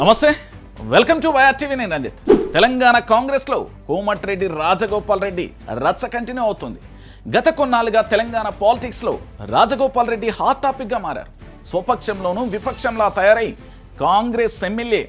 నమస్తే. Welcome to YR TV నేను రంజిత్. తెలంగాణ కాంగ్రెస్లో కోమటిరెడ్డి రాజగోపాల్ రెడ్డి రచ్చ కంటిన్యూ అవుతుంది. గత కొన్నాళ్ళుగా తెలంగాణ పాలిటిక్స్లో రాజగోపాల్ రెడ్డి హాట్ టాపిక్గా మారారు. స్వపక్షంలోనూ విపక్షంలా తయారై కాంగ్రెస్ ఎమ్మెల్యే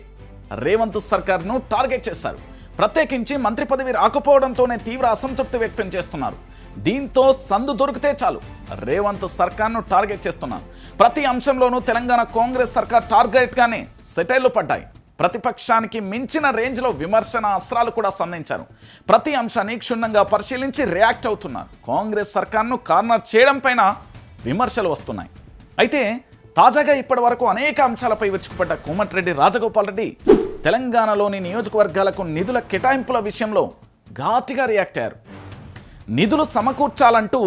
రేవంత్ సర్కార్ను టార్గెట్ చేశారు. ప్రత్యేకించి మంత్రి పదవి రాకపోవడంతోనే తీవ్ర అసంతృప్తి వ్యక్తం చేస్తున్నారు. దీంతో సందు దొరికితే చాలు. రేవంత్ సర్కార్ను టార్గెట్ చేస్తున్నారు ప్రతి అంశంలోనూ తెలంగాణ కాంగ్రెస్ సర్కార్ టార్గెట్గానే సెటైళ్ళు పడ్డాయి. ప్రతిపక్షానికి మించిన రేంజ్లో విమర్శన అస్త్రాలు కూడా సంధించారు. ప్రతి అంశాన్ని క్షుణ్ణంగా పరిశీలించి రియాక్ట్ అవుతున్నారు. కాంగ్రెస్ సర్కార్ను కార్నర్ చేయడం పైన విమర్శలు వస్తున్నాయి. అయితే తాజాగా ఇప్పటి వరకు అనేక అంశాలపై విరుచుకుపడ్డ కోమటిరెడ్డి రాజగోపాల్ రెడ్డి తెలంగాణలోని నియోజకవర్గాలకు నిధుల కేటాయింపుల విషయంలో ఘాటిగా రియాక్ట్ అయ్యారు. నిధులు సమకూర్చాలంటూ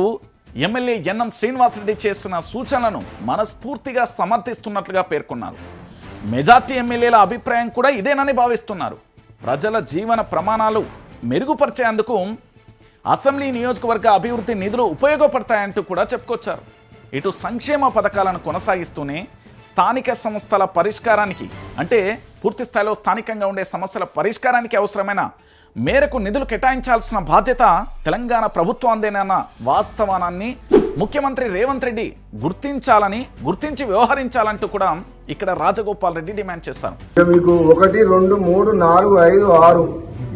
ఎమ్మెల్యే ఎన్ఎం శ్రీనివాసరెడ్డి చేసిన సూచనలను మనస్ఫూర్తిగా సమర్థిస్తున్నట్లుగా పేర్కొన్నారు. మెజార్టీ ఎమ్మెల్యేల అభిప్రాయం కూడా ఇదేనని భావిస్తున్నారు. ప్రజల జీవన ప్రమాణాలు మెరుగుపరిచేందుకు అసెంబ్లీ నియోజకవర్గ అభివృద్ధి నిధులు ఉపయోగపడతాయంటూ కూడా చెప్పుకొచ్చారు. ఇటు సంక్షేమ పథకాలను కొనసాగిస్తూనే స్థానిక సంస్థల పరిష్కారానికి అంటే పూర్తి స్థాయిలో స్థానికంగా ఉండే సమస్యల పరిష్కారానికి అవసరమైన మేరకు నిధులు కేటాయించాల్సిన బాధ్యత తెలంగాణ ప్రభుత్వాందేనన్న వాస్తవానాన్ని ముఖ్యమంత్రి రేవంత్ రెడ్డి గుర్తించాలని గుర్తించి వ్యవహరించాలంటూ కూడా ఇక్కడ రాజగోపాల్ రెడ్డి డిమాండ్ చేశారు. మీకు ఒకటి రెండు మూడు నాలుగు ఐదు ఆరు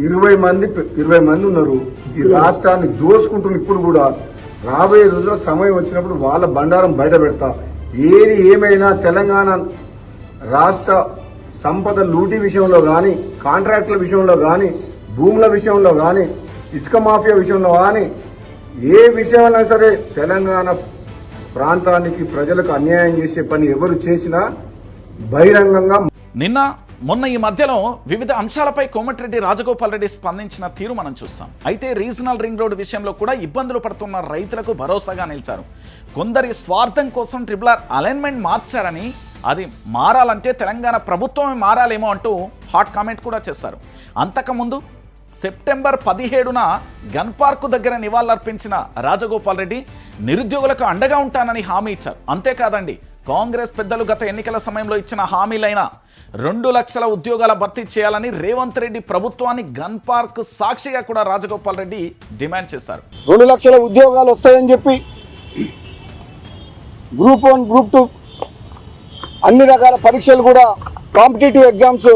ఇరవై మంది ఇరవై మంది ఉన్నారు. ఈ రాష్ట్రాన్ని దోసుకుంటున్న ఇప్పుడు కూడా రాబోయే రోజుల్లో సమయం వచ్చినప్పుడు వాళ్ళ బండారం బయట పెడతా. ఏది ఏమైనా తెలంగాణ రాష్ట్ర సంపద లూటీ విషయంలో కానీ కాంట్రాక్టుల విషయంలో కానీ భూముల విషయంలో కానీ ఇసుక మాఫియా విషయంలో కానీ ఏ విషయమైనా సరే తెలంగాణ ప్రాంతానికి ప్రజలకు అన్యాయం చేసే పని ఎవరు చేసినా బహిరంగంగా నిన్న మొన్న ఈ మధ్యలో వివిధ అంశాలపై కోమటిరెడ్డి రాజగోపాల్ రెడ్డి స్పందించిన తీరు మనం చూస్తాం. అయితే రీజనల్ రింగ్ రోడ్ విషయంలో కూడా ఇబ్బందులు పడుతున్న రైతులకు భరోసాగా నిలిచారు. కొందరి స్వార్థం కోసం ట్రిపుల్ ఆర్ అలైన్మెంట్ మార్చారని అది మారాలంటే తెలంగాణ ప్రభుత్వమే మారాలేమో అంటూ హాట్ కామెంట్ కూడా చేశారు. అంతకుముందు సెప్టెంబర్ పదిహేడున గన్ పార్కు దగ్గర నివాళులర్పించిన రాజగోపాల్ రెడ్డి నిరుద్యోగులకు అండగా ఉంటానని హామీ ఇచ్చారు. అంతేకాదండి కాంగ్రెస్ పెద్దలు గత ఎన్నికల సమయంలో ఇచ్చిన హామీలైన రెండు లక్షల ఉద్యోగాల భర్తీ చేయాలని రేవంత్ రెడ్డి ప్రభుత్వాన్ని గన్ పార్క్ సాక్షిగా కూడా రాజగోపాల్ రెడ్డి డిమాండ్ చేశారు. రెండు లక్షల ఉద్యోగాలు వస్తాయని చెప్పి గ్రూప్ వన్ గ్రూప్ టూ అన్ని రకాల పరీక్షలు కూడా కాంపిటేటివ్ ఎగ్జామ్స్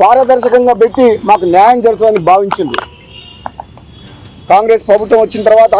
పారదర్శకంగా పెట్టి మాకు న్యాయం జరుగుతుందని భావించింది. కాంగ్రెస్ ప్రభుత్వం వచ్చిన తర్వాత